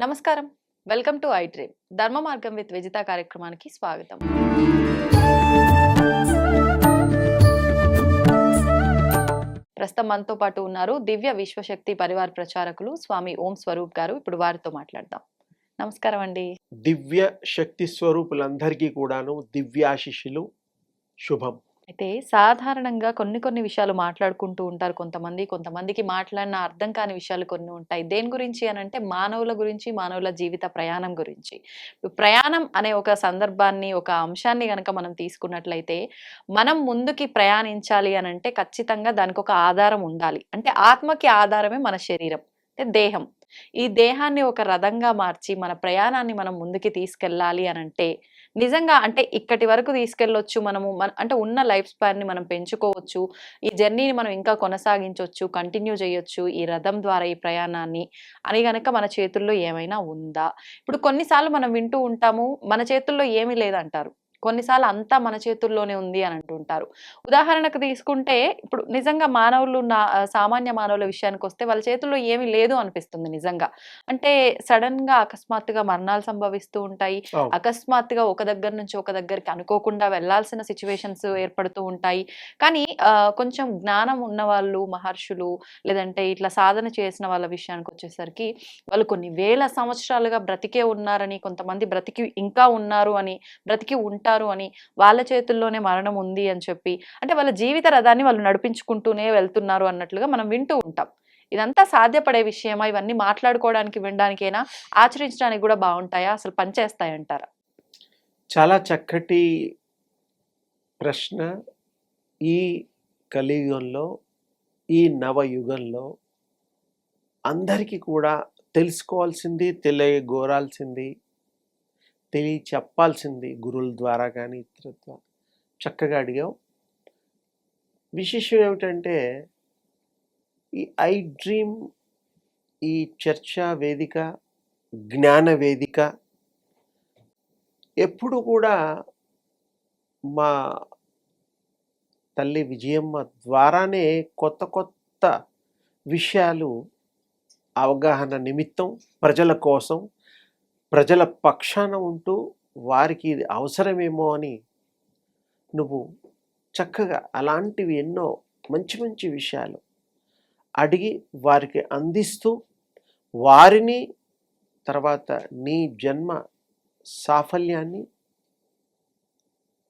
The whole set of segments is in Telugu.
నమస్కారం. Welcome to I Dream Dharma Margam with Vijitha కార్యక్రమానికి స్వాగతం. ప్రస్తుతం మనతో పాటు ఉన్నారు దివ్య విశ్వశక్తి పరివార ప్రచారకులు స్వామి ఓం స్వరూప్ గారు. ఇప్పుడు వారితో మాట్లాడదాం. నమస్కారం అండి. దివ్య శక్తి స్వరూపులందరికీ కూడాను దివ్యాశిషులు శుభం. అయితే సాధారణంగా కొన్ని కొన్ని విషయాలు మాట్లాడుకుంటూ ఉంటారు కొంతమంది. కొంతమందికి మాట్లాడిన అర్థం కాని విషయాలు కొన్ని ఉంటాయి. దేని గురించి అని అంటే మానవుల గురించి మానవుల జీవిత ప్రయాణం గురించి. ప్రయాణం అనే ఒక సందర్భాన్ని ఒక అంశాన్ని కనుక మనం తీసుకున్నట్లయితే మనం ముందుకి ప్రయాణించాలి అని అంటే ఖచ్చితంగా దానికి ఒక ఆధారం ఉండాలి. అంటే ఆత్మకి ఆధారమే మన శరీరం అంటే దేహం. ఈ దేహాన్ని ఒక రథంగా మార్చి మన ప్రయాణాన్ని మనం ముందుకి తీసుకెళ్ళాలి అని అంటే నిజంగా అంటే ఇక్కడి వరకు తీసుకెళ్ళొచ్చు మనము. మన అంటే ఉన్న లైఫ్ స్పాన్ని మనం పెంచుకోవచ్చు. ఈ జర్నీని మనం ఇంకా కొనసాగించవచ్చు కంటిన్యూ చేయొచ్చు ఈ రథం ద్వారా ఈ ప్రయాణాన్ని అని గనక మన చేతుల్లో ఏమైనా ఉందా? ఇప్పుడు కొన్నిసార్లు మనం వింటూ ఉంటాము మన చేతుల్లో ఏమీ లేదంటారు. కొన్నిసార్లు అంతా మన చేతుల్లోనే ఉంది అని అంటుంటారు. ఉదాహరణకు తీసుకుంటే ఇప్పుడు నిజంగా మానవులు నా సామాన్య మానవుల విషయానికి వస్తే వాళ్ళ చేతుల్లో ఏమీ లేదు అనిపిస్తుంది నిజంగా. అంటే సడన్గా అకస్మాత్తుగా మరణాలు సంభవిస్తూ ఉంటాయి. అకస్మాత్తుగా ఒక దగ్గర నుంచి ఒక దగ్గరికి అనుకోకుండా వెళ్ళాల్సిన సిచ్యువేషన్స్ ఏర్పడుతూ ఉంటాయి. కానీ కొంచెం జ్ఞానం ఉన్న వాళ్ళు మహర్షులు లేదంటే ఇట్లా సాధన చేసిన వాళ్ళ విషయానికి వచ్చేసరికి వాళ్ళు కొన్ని వేల సంవత్సరాలుగా బ్రతికే ఉన్నారని కొంతమంది బ్రతికి ఇంకా ఉన్నారు అని బ్రతికి ఉంటారు అని వాళ్ళ చేతుల్లోనే మరణం ఉంది అని చెప్పి అంటే వాళ్ళ జీవిత రథాన్ని వాళ్ళు నడిపించుకుంటూనే వెళ్తున్నారు అన్నట్లుగా మనం వింటూ ఉంటాం. ఇదంతా సాధ్యపడే విషయమా? ఇవన్నీ మాట్లాడుకోవడానికి వినడానికైనా? ఆచరించడానికి కూడా బాగుంటాయా? అసలు పనిచేస్తాయంటారా? చాలా చక్కటి ప్రశ్న ఈ కలియుగంలో ఈ నవయుగంలో అందరికీ కూడా తెలుసుకోవాల్సింది తెలియగోరాల్సింది తెలియ చెప్పాల్సింది గురువుల ద్వారా కానీ ఇతర ద్వారా. చక్కగా అడిగావు. విశేషం ఏమిటంటే ఈ ఐ డ్రీమ్ ఈ చర్చా వేదిక జ్ఞాన వేదిక ఎప్పుడు కూడా మా తల్లి విజయమ్మ ద్వారానే కొత్త కొత్త విషయాలు అవగాహన నిమిత్తం ప్రజల కోసం ప్రజల పక్షాన ఉంటూ వారికి ఇది అవసరమేమో అని నువ్వు చక్కగా అలాంటివి ఎన్నో మంచి మంచి విషయాలు అడిగి వారికి అందిస్తూ వారిని తర్వాత నీ జన్మ సాఫల్యాన్ని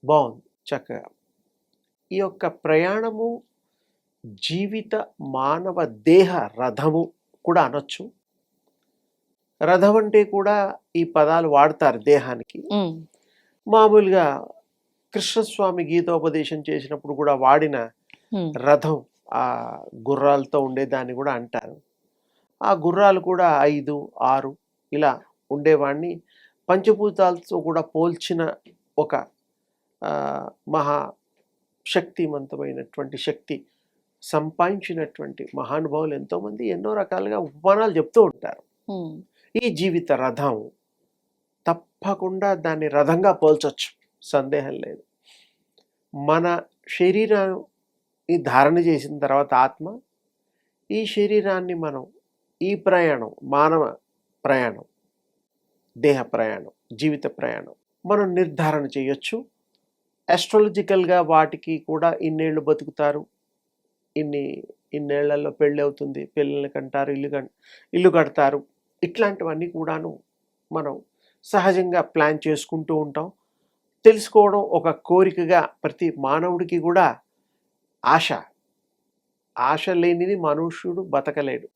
బాగుంది. చక్కగా. ఈ యొక్క ప్రయాణము జీవిత మానవ దేహ రథము కూడా అనొచ్చు. రథం అంటే కూడా ఈ పదాలు వాడతారు దేహానికి. మామూలుగా కృష్ణస్వామి గీతోపదేశం చేసినప్పుడు కూడా వాడిన రథం ఆ గుర్రాలతో ఉండేదాన్ని కూడా అంటారు. ఆ గుర్రాలు కూడా ఐదు ఆరు ఇలా ఉండేవాడిని పంచభూతాలతో కూడా పోల్చిన ఒక మహా శక్తివంతమైనటువంటి శక్తి సంపాదించినటువంటి మహానుభావులు ఎంతోమంది ఎన్నో రకాలుగా ఉపమానాలు చెప్తూ ఉంటారు. ఈ జీవిత రథం తప్పకుండా దాన్ని రథంగా పోల్చొచ్చు. సందేహం లేదు. మన శరీరాన్ని ధారణ చేసిన తర్వాత ఆత్మ ఈ శరీరాన్ని మనం ఈ ప్రయాణం మానవ ప్రయాణం దేహ ప్రయాణం జీవిత ప్రయాణం మనం నిర్ధారణ చేయొచ్చు. ఆస్ట్రాలజికల్గా వాటికి కూడా ఇన్నేళ్ళు బతుకుతారు. ఇన్ని ఇన్నేళ్ళలో పెళ్ళి అవుతుంది పిల్లల్ని ఇల్లు ఇల్లు కడతారు. ఇట్లాంటివన్నీ కూడాను మనం సహజంగా ప్లాన్ చేసుకుంటూ ఉంటాం. తెలుసుకోవడం ఒక కోరికగా ప్రతి మానవుడికి కూడా ఆశ. ఆశ లేనిది మనుష్యుడు బతకలేడు.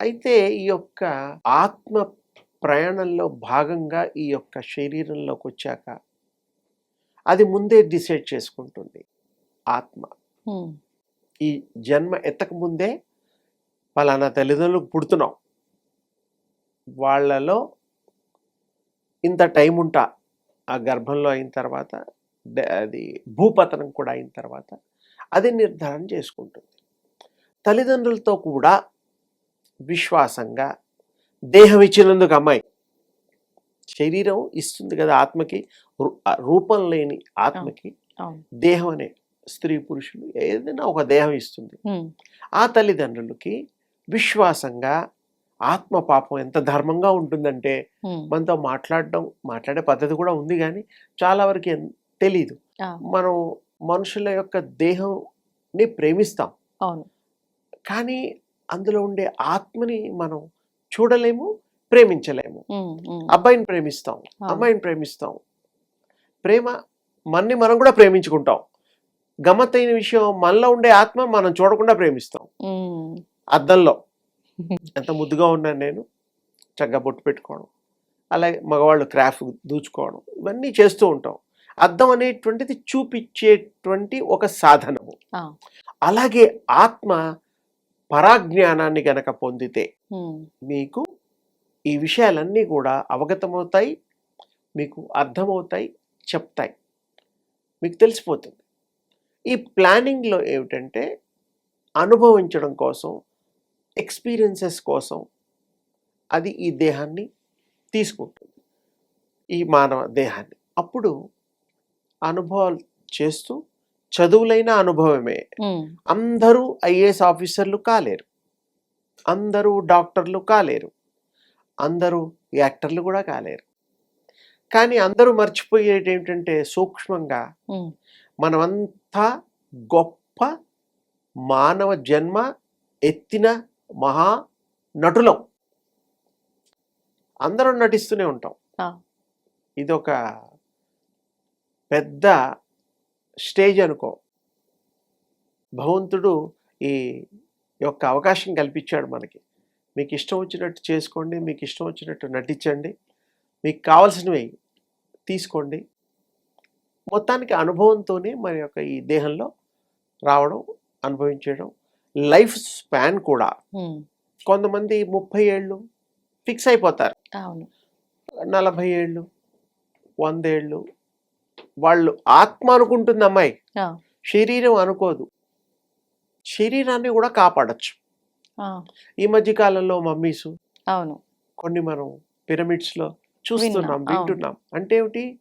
అయితే ఈ యొక్క ఆత్మ ప్రయాణంలో భాగంగా ఈ యొక్క శరీరంలోకి వచ్చాక అది ముందే డిసైడ్ చేసుకుంటుంది ఆత్మ. ఈ జన్మ ఎత్తక ముందే పలానా తల్లిదండ్రులకు పుడుతున్నాం. వాళ్ళలో ఇంత టైం ఉంటా. ఆ గర్భంలో అయిన తర్వాత అది భూపతనం కూడా అయిన తర్వాత అది నిర్ధారణ చేసుకుంటుంది. తల్లిదండ్రులతో కూడా విశ్వాసంగా దేహం ఇచ్చినందుకు అమ్మాయి. శరీరం ఇస్తుంది కదా ఆత్మకి రూపం లేని ఆత్మకి దేహం అనే స్త్రీ పురుషులు ఏదైనా ఒక దేహం ఇస్తుంది. ఆ తల్లిదండ్రులకి విశ్వాసంగా ఆత్మ పాపం ఎంత ధర్మంగా ఉంటుందంటే మనతో మాట్లాడడం మాట్లాడే పద్ధతి కూడా ఉంది కానీ చాలా వరకు తెలీదు. మనం మనుషుల యొక్క దేహంని ప్రేమిస్తాం. అవును. కానీ అందులో ఉండే ఆత్మని మనం చూడలేము ప్రేమించలేము. అబ్బాయిని ప్రేమిస్తాం. అమ్మాయిని ప్రేమిస్తాం. ప్రేమ మనని మనం కూడా ప్రేమించుకుంటాం. గమ్మత్తైన విషయం మనలో ఉండే ఆత్మ మనం చూడకుండా ప్రేమిస్తాం. అద్దంలో. ఎంత ముద్దుగా ఉన్నాను నేను చక్కగా బొట్టు పెట్టుకోవడం అలాగే మగవాళ్ళు క్రాఫ్ట్ దూచుకోవడం ఇవన్నీ చేస్తూ ఉంటాం. అద్దం అనేటువంటిది చూపించేటువంటి ఒక సాధనము. అలాగే ఆత్మ పరాజ్ఞానాన్ని గనక పొందితే మీకు ఈ విషయాలన్నీ కూడా అవగతమవుతాయి మీకు అర్థమవుతాయి చెప్తాయి. మీకు తెలిసిపోతుంది. ఈ ప్లానింగ్లో ఏమిటంటే అనుభవించడం కోసం ఎక్స్పీరియన్సెస్ కోసం అది ఈ దేహాన్ని తీసుకుంటుంది. ఈ మానవ దేహాన్ని. అప్పుడు అనుభవాలు చేస్తూ చదువులైన అనుభవమే. అందరూ ఐఏఎస్ ఆఫీసర్లు కాలేరు. అందరూ డాక్టర్లు కాలేరు. అందరూ యాక్టర్లు కూడా కాలేరు. కానీ అందరూ మర్చిపోయేది ఏమిటంటే సూక్ష్మంగా మనమంతా గొప్ప మానవ జన్మ ఎత్తిన మహా నటులం. అందరం నటిస్తూనే ఉంటాం. ఇదొక పెద్ద స్టేజ్ అనుకో. భగవంతుడు ఈ యొక్క అవకాశం కల్పించాడు మనకి. మీకు ఇష్టం వచ్చినట్టు చేసుకోండి మీకు ఇష్టం వచ్చినట్టు నటించండి మీకు కావాల్సినవి తీసుకోండి. మొత్తానికి అనుభవంతోనే మన యొక్క ఈ దేహంలో రావడం అనుభవించడం లైఫ్ స్పాన్ కూడా కొంతమంది ముప్పై ఏళ్ళు ఫిక్స్ అయిపోతారు. నలభై ఏళ్ళు వందేళ్ళు వాళ్ళు ఆత్మ అనుకుంటుంది అమ్మాయి. శరీరం అనుకోదు. శరీరాన్ని కూడా కాపాడచ్చు. ఈ మధ్య కాలంలో మమ్మీస్ అవును. కొన్ని మనం పిరమిడ్స్లో చూస్తున్నాం. వింటున్నాం. అంటే ఏమిటి?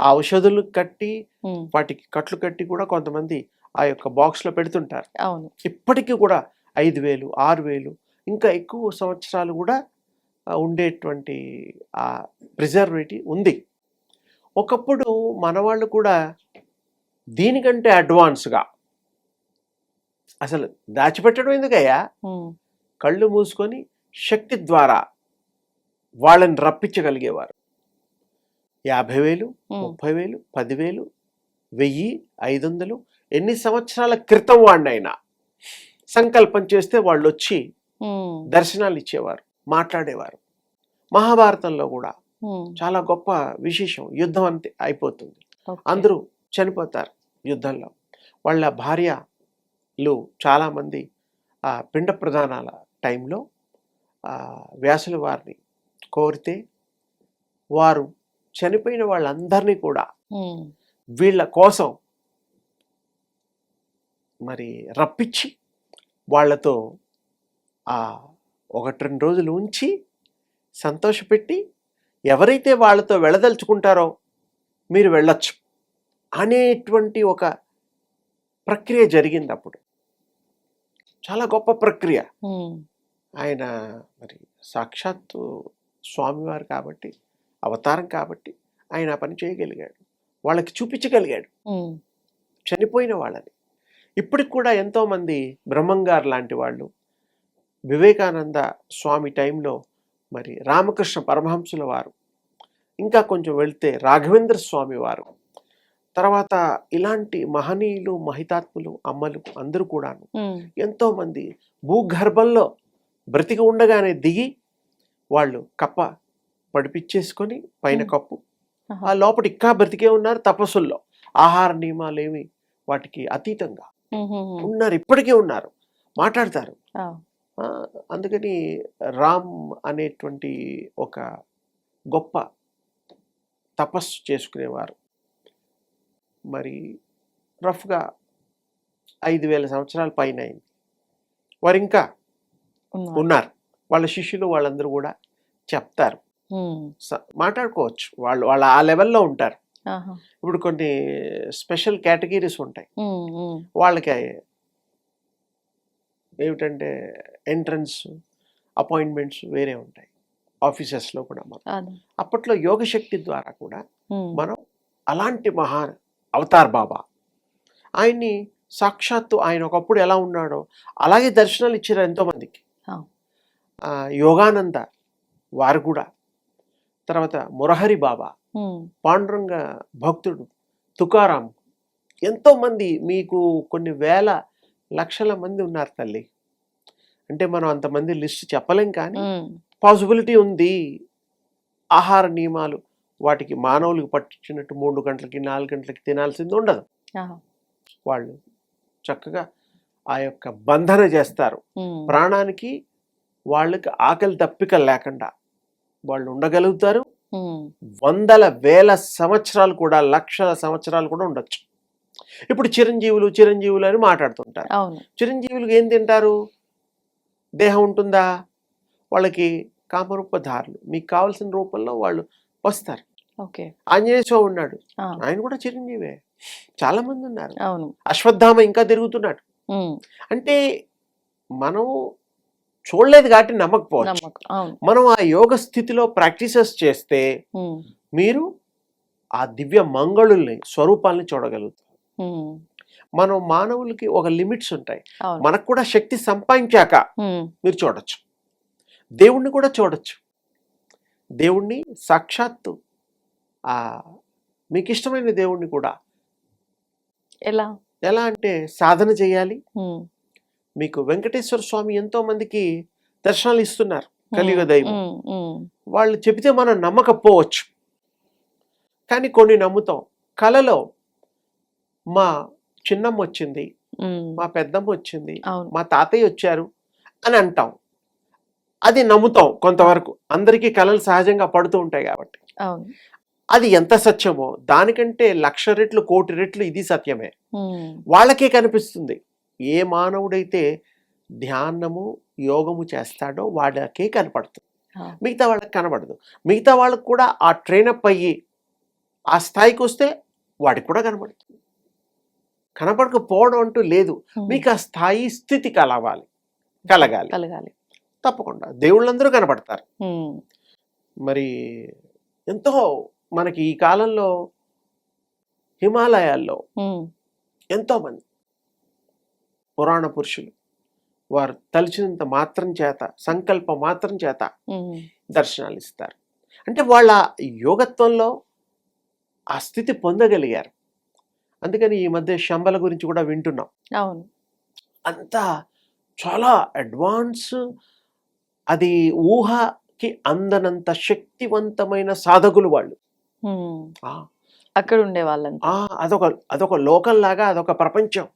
ఆ ఔషధులు కట్టి వాటికి కట్లు కట్టి కూడా కొంతమంది ఆ యొక్క బాక్స్లో పెడుతుంటారు. అవును. ఇప్పటికీ కూడా ఐదు వేలు ఆరు వేలు ఇంకా ఎక్కువ సంవత్సరాలు కూడా ఉండేటువంటి ఆ ప్రిజర్వేటివ్ ఉంది. ఒకప్పుడు మనవాళ్ళు కూడా దీనికంటే అడ్వాన్స్గా అసలు దాచిపెట్టడం ఎందుకయ్యా? కళ్ళు మూసుకొని శక్తి ద్వారా వాళ్ళని రప్పించగలిగేవారు. యాభై వేలు ముప్పై వేలు పదివేలు వెయ్యి ఐదు వందలు ఎన్ని సంవత్సరాల క్రితం వాడినైనా సంకల్పం చేస్తే వాళ్ళు వచ్చి దర్శనాలు ఇచ్చేవారు మాట్లాడేవారు. మహాభారతంలో కూడా చాలా గొప్ప విశేషం యుద్ధం అంతే అయిపోతుంది. అందరూ చనిపోతారు యుద్ధంలో. వాళ్ళ భార్యలు చాలామంది ఆ పిండ ప్రదానాల టైంలో వ్యాసుల వారిని కోరితే వారు చనిపోయిన వాళ్ళందరినీ కూడా వీళ్ళ కోసం మరి రప్పించి వాళ్ళతో ఆ ఒకటి రెండు రోజులు ఉంచి సంతోషపెట్టి ఎవరైతే వాళ్ళతో వెళ్ళదలుచుకుంటారో మీరు వెళ్ళొచ్చు అనేటువంటి ఒక ప్రక్రియ జరిగింది అప్పుడు. చాలా గొప్ప ప్రక్రియ. ఆయన మరి సాక్షాత్తు స్వామివారు కాబట్టి అవతారం కాబట్టి ఆయన పని చేయగలిగాడు. వాళ్ళకి చూపించగలిగాడు. చనిపోయిన వాళ్ళని. ఇప్పటికి కూడా ఎంతోమంది బ్రహ్మంగారు లాంటి వాళ్ళు వివేకానంద స్వామి టైంలో మరి రామకృష్ణ పరమహంసుల వారు ఇంకా కొంచెం వెళ్తే రాఘవేంద్ర స్వామి వారు తర్వాత ఇలాంటి మహనీయులు మహితాత్ములు అమ్మలు అందరూ కూడాను ఎంతోమంది భూగర్భంలో బ్రతికి ఉండగానే దిగి వాళ్ళు కప్ప పడిపిచ్చేసుకొని పైన. కప్పు. ఆ లోపల ఇంకా బ్రతికే ఉన్నారు తపస్సుల్లో ఆహార నియమాలు ఏమి వాటికి అతీతంగా ఉన్నారు ఇప్పటికే ఉన్నారు మాట్లాడతారు. అందుకని రామ్ అనేటువంటి ఒక గొప్ప తపస్సు చేసుకునేవారు. మరి రఫ్గా ఐదు వేల సంవత్సరాల పైన అయింది వారు ఇంకా ఉన్నారు. వాళ్ళ శిష్యులు వాళ్ళందరూ కూడా చెప్తారు. మాట్లాడుకోవచ్చు. వాళ్ళు వాళ్ళ ఆ లెవెల్లో ఉంటారు. ఇప్పుడు కొన్ని స్పెషల్ కేటగిరీస్ ఉంటాయి. వాళ్ళకి ఏమిటంటే ఎంట్రన్స్ అపాయింట్మెంట్స్ వేరే ఉంటాయి. ఆఫీసెస్లో కూడా మనం. అప్పట్లో యోగ శక్తి ద్వారా కూడా మనం అలాంటి మహా అవతార్ బాబా. ఆయన్ని సాక్షాత్తు ఆయన ఒకప్పుడు ఎలా ఉన్నాడో అలాగే దర్శనాలు ఇచ్చారు ఎంతోమందికి. యోగానంద వారు కూడా. తర్వాత మురహరి బాబా. పాండురంగ భక్తుడు తుకారాం. ఎంతోమంది మీకు కొన్ని వేల లక్షల మంది ఉన్నారు తల్లి. అంటే మనం అంతమంది లిస్ట్ చెప్పలేం కానీ పాసిబిలిటీ ఉంది. ఆహార నియమాలు వాటికి మానవులకు పట్టించినట్టు మూడు గంటలకి నాలుగు గంటలకి తినాల్సింది ఉండదు. వాళ్ళు చక్కగా ఆ యొక్క బంధన చేస్తారు. ప్రాణానికి వాళ్ళకి ఆకలి తప్పిక లేకుండా వాళ్ళు ఉండగలుగుతారు. వందల వేల సంవత్సరాలు కూడా లక్షల సంవత్సరాలు కూడా ఉండొచ్చు. ఇప్పుడు చిరంజీవులు చిరంజీవులు అని మాట్లాడుతుంటారు. అవును. చిరంజీవులకు ఏం తింటారు? దేహం ఉంటుందా? వాళ్ళకి కామరూపధారులు మీకు కావాల్సిన రూపంలో వాళ్ళు వస్తారు. ఓకే. ఆంజనేయ స్వామి ఉన్నాడు. ఆయన కూడా చిరంజీవే. చాలా మంది ఉన్నారు. అవును. అశ్వత్థామ ఇంకా తిరుగుతున్నాడు. అంటే మనం చూడలేదు కాబట్టి నమ్మకపోవచ్చు. మనం ఆ యోగ స్థితిలో ప్రాక్టీసెస్ చేస్తే మీరు ఆ దివ్య మంగళుల్ని స్వరూపాలని చూడగలుగుతారు. మనం మానవులకి ఒక లిమిట్స్ ఉంటాయి. మనకు కూడా శక్తి సంపాదించాక మీరు చూడొచ్చు. దేవుణ్ణి కూడా చూడొచ్చు. దేవుణ్ణి సాక్షాత్తు ఆ మీకు ఇష్టమైన దేవుణ్ణి కూడా ఎలా? ఎలా అంటే సాధన చేయాలి. మీకు వెంకటేశ్వర స్వామి ఎంతో మందికి దర్శనాలు ఇస్తున్నారు కలియుగ దైవం. వాళ్ళు చెబితే మనం నమ్మకపోవచ్చు. కానీ కొన్ని నమ్ముతాం. కలలో మా చిన్నమ్మ వచ్చింది మా పెద్దమ్మ వచ్చింది మా తాతయ్య వచ్చారు అని అంటాం. అది నమ్ముతాం కొంతవరకు. అందరికీ కళలు సహజంగా పడుతూ ఉంటాయి కాబట్టి. అది ఎంత సత్యమో దానికంటే లక్ష రెట్లు కోటి రెట్లు ఇది సత్యమే. వాళ్ళకే కనిపిస్తుంది. ఏ మానవుడైతే ధ్యానము యోగము చేస్తాడో వాళ్ళకే కనపడుతుంది. మిగతా వాళ్ళకి కనబడదు. మిగతా వాళ్ళకు కూడా ఆ ట్రైనప్ అయ్యి ఆ స్థాయికి వస్తే వాడికి కూడా కనబడుతుంది. కనపడకపోవడం అంటూ లేదు. మీకు ఆ స్థాయి స్థితి కలవాలి కలగాలి. కలగాలి. తప్పకుండా. దేవుళ్ళందరూ కనపడతారు మరి ఎంతో మనకి ఈ కాలంలో హిమాలయాల్లో ఎంతోమంది పురాణ పురుషులు. వారు తలిచినంత మాత్రం చేత సంకల్ప మాత్రం చేత దర్శనాలు ఇస్తారు. అంటే వాళ్ళ యోగత్వంలో ఆ స్థితి పొందగలిగారు. అందుకని ఈ మధ్య శంబల గురించి కూడా వింటున్నాం. అవును. అంతా చాలా అడ్వాన్స్ అది ఊహకి అందనంత శక్తివంతమైన సాధకులు వాళ్ళు. అక్కడ ఉండే వాళ్ళంతా. ఆ, అదొక అదొక లోకంలాగా అదొక ప్రపంచం.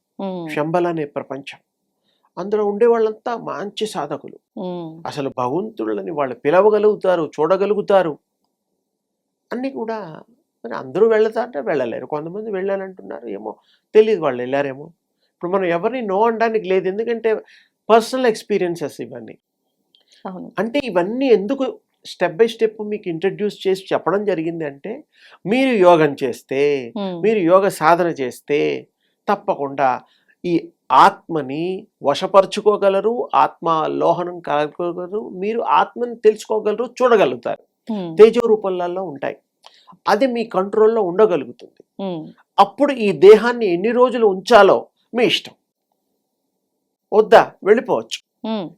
శంబల అనే ప్రపంచం. అందులో ఉండే వాళ్ళంతా మంచి సాధకులు. అసలు భగవంతుళ్ళని వాళ్ళు పిలవగలుగుతారు చూడగలుగుతారు. అన్నీ కూడా మరి అందరూ వెళ్తారంటే వెళ్ళలేరు. కొంతమంది వెళ్ళాలంటున్నారు ఏమో తెలియదు వాళ్ళు వెళ్ళారేమో. ఇప్పుడు మనం ఎవరిని నో అనడానికి లేదు. ఎందుకంటే పర్సనల్ ఎక్స్పీరియన్సెస్ ఇవన్నీ. అంటే ఇవన్నీ ఎందుకు స్టెప్ బై స్టెప్ మీకు ఇంట్రడ్యూస్ చేసి చెప్పడం జరిగింది అంటే మీరు యోగం చేస్తే మీరు యోగ సాధన చేస్తే తప్పకుండా ఈ ఆత్మని వశపరుచుకోగలరు ఆత్మ లోహనం కలగలరు మీరు ఆత్మని తెలుసుకోగలరు చూడగలుగుతారు. తేజో రూపంలో ఉంటాయి. అది మీ కంట్రోల్లో ఉండగలుగుతుంది. అప్పుడు ఈ దేహాన్ని ఎన్ని రోజులు ఉంచాలో మీ ఇష్టం. వద్దా? వెళ్ళిపోవచ్చు.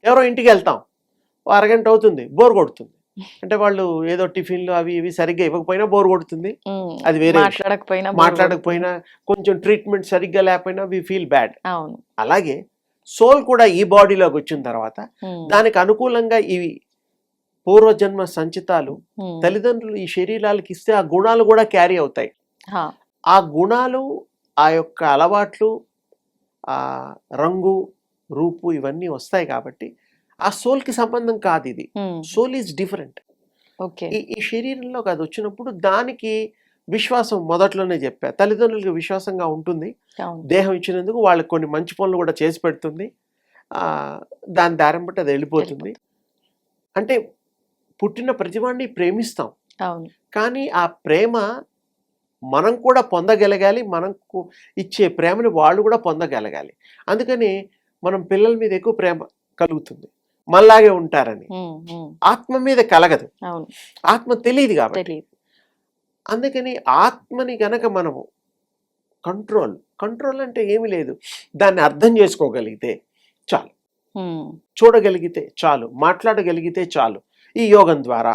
ఎవరో ఇంటికి వెళ్తాం. అరగంట అవుతుంది. బోర్ కొడుతుంది. అంటే వాళ్ళు ఏదో టిఫిన్లు అవి ఇవి సరిగ్గా ఇవ్వకపోయినా బోర్ కొడుతుంది. అది వేరే. మాట్లాడకపోయినా మాట్లాడకపోయినా కొంచెం ట్రీట్మెంట్ సరిగ్గా లేకపోయినా వి ఫీల్ బ్యాడ్. అలాగే సోల్ కూడా ఈ బాడీలోకి వచ్చిన తర్వాత దానికి అనుకూలంగా ఇవి పూర్వజన్మ సంచితాలు తల్లిదండ్రులు ఈ శరీరాలకు ఇస్తే ఆ గుణాలు కూడా క్యారీ అవుతాయి. ఆ గుణాలు ఆ యొక్క అలవాట్లు ఆ రంగు రూపు ఇవన్నీ వస్తాయి కాబట్టి ఆ సోల్కి సంబంధం కాదు ఇది సోల్ ఈజ్ డిఫరెంట్. ఓకే. ఈ శరీరంలోకి అది వచ్చినప్పుడు దానికి విశ్వాసం మొదట్లోనే చెప్పా. తల్లిదండ్రులకు విశ్వాసంగా ఉంటుంది. దేహం ఇచ్చినందుకు వాళ్ళకి కొన్ని మంచి పనులు కూడా చేసి పెడుతుంది. దాని దారం బట్టి అది వెళ్ళిపోతుంది. అంటే పుట్టిన ప్రతివాడిని ప్రేమిస్తాం. కానీ ఆ ప్రేమ మనం కూడా పొందగలగాలి మనకు ఇచ్చే ప్రేమని వాళ్ళు కూడా పొందగలగాలి. అందుకని మనం పిల్లల మీద ఎక్కువ ప్రేమ కలుగుతుంది. మనలాగే ఉంటారని. ఆత్మ మీద కలగదు. ఆత్మ తెలియదు కాబట్టి. అందుకని ఆత్మని గనక మనము కంట్రోల్ కంట్రోల్ అంటే ఏమీ లేదు. దాన్ని అర్థం చేసుకోగలిగితే చాలు. చూడగలిగితే చాలు. మాట్లాడగలిగితే చాలు. ఈ యోగం ద్వారా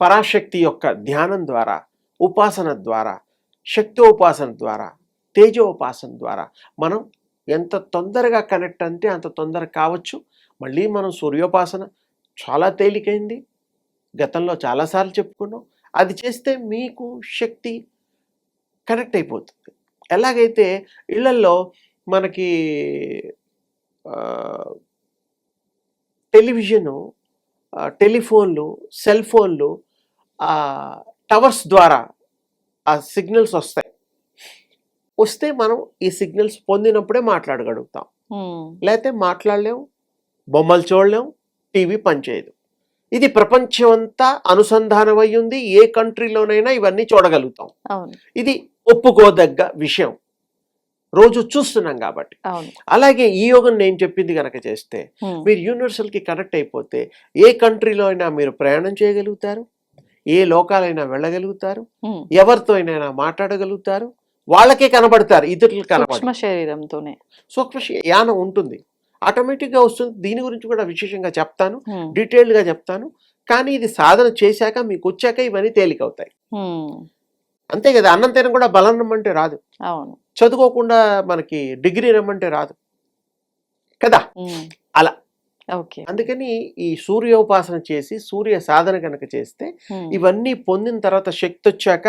పరాశక్తి యొక్క ధ్యానం ద్వారా ఉపాసన ద్వారా శక్తోపాసన ద్వారా తేజోపాసన ద్వారా మనం ఎంత తొందరగా కనెక్ట్ అంటే అంత తొందర కావచ్చు. మళ్ళీ మనం సూర్యోపాసన చాలా తేలికైంది. గతంలో చాలాసార్లు చెప్పుకున్నాం. అది చేస్తే మీకు శక్తి కనెక్ట్ అయిపోతుంది. ఎలాగైతే ఇళ్ళల్లో మనకి టెలివిజను టెలిఫోన్లు సెల్ ఫోన్లు ఆ, టవర్స్ ద్వారా ఆ సిగ్నల్స్ వస్తాయి. వస్తే మనం ఈ సిగ్నల్స్ పొందినప్పుడే మాట్లాడగలుగుతాం. లేకపోతే మాట్లాడలేం. బొమ్మలు చూడలేం టీవీ పనిచేయదు. ఇది ప్రపంచం అంతా అనుసంధానం అయి ఉంది ఏ కంట్రీలోనైనా ఇవన్నీ చూడగలుగుతాం. ఇది ఒప్పుకోదగ్గ విషయం. రోజు చూస్తున్నాం కాబట్టి. అలాగే ఈ యోగం నేను చెప్పింది కనుక చేస్తే మీరు యూనివర్సల్కి కనెక్ట్ అయిపోతే ఏ కంట్రీలో అయినా మీరు ప్రయాణం చేయగలుగుతారు? ఏ లోకాలైనా వెళ్ళగలుగుతారు. ఎవరితో అయినా మాట్లాడగలుగుతారు? వాళ్ళకే కనబడతారు ఇతరులు కనబడరు. సూక్ష్మ యానం ఉంటుంది. ఆటోమేటిక్గా వస్తుంది. దీని గురించి కూడా విశేషంగా చెప్తాను. డీటెయిల్డ్గా చెప్తాను. కానీ ఇది సాధన చేశాక మీకు వచ్చాక ఇవన్నీ తేలికవుతాయి. అంతే కదా అన్నం తినడం కూడా బలం రమ్మంటే రాదు. చదువుకోకుండా మనకి డిగ్రీ రమ్మంటే రాదు. కదా? అలా. ఓకే. అందుకని ఈ సూర్యోపాసన చేసి సూర్య సాధన కనుక చేస్తే ఇవన్నీ పొందిన తర్వాత శక్తి వచ్చాక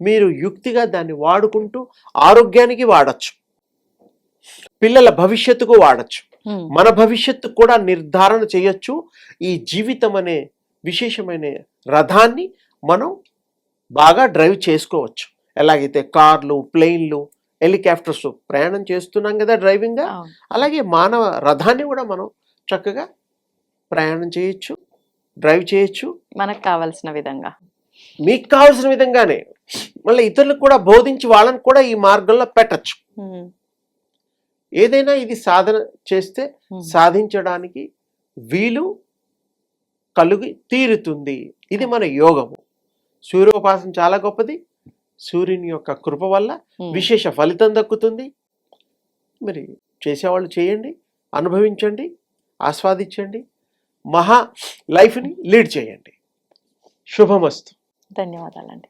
మీరు యుక్తిగా దాన్ని వాడుకుంటూ ఆరోగ్యానికి వాడచ్చు. పిల్లల భవిష్యత్తుకు వాడచ్చు. మన భవిష్యత్తు కూడా నిర్ధారణ చేయొచ్చు. ఈ జీవితం అనే విశేషమైన రథాన్ని మనం బాగా డ్రైవ్ చేసుకోవచ్చు. ఎలాగైతే కార్లు ప్లేన్లు హెలికాప్టర్స్ ప్రయాణం చేస్తున్నాం కదా డ్రైవింగ్గా అలాగే మానవ రథాన్ని కూడా మనం చక్కగా ప్రయాణం చేయొచ్చు డ్రైవ్ చేయొచ్చు. మనకు కావాల్సిన విధంగా. మీకు కావాల్సిన విధంగానే. మళ్ళీ ఇతరులకు కూడా బోధించి వాళ్ళని కూడా ఈ మార్గంలో పెట్టచ్చు. ఏదైనా ఇది సాధన చేస్తే సాధించడానికి వీలు కలుగి తీరుతుంది. ఇది మన యోగము. సూర్యోపాసన చాలా గొప్పది. సూర్యుని యొక్క కృప వల్ల విశేష ఫలితం దక్కుతుంది. మరి చేసేవాళ్ళు చేయండి అనుభవించండి ఆస్వాదించండి మహా లైఫ్ని లీడ్ చేయండి. శుభమస్తు. ధన్యవాదాలండి.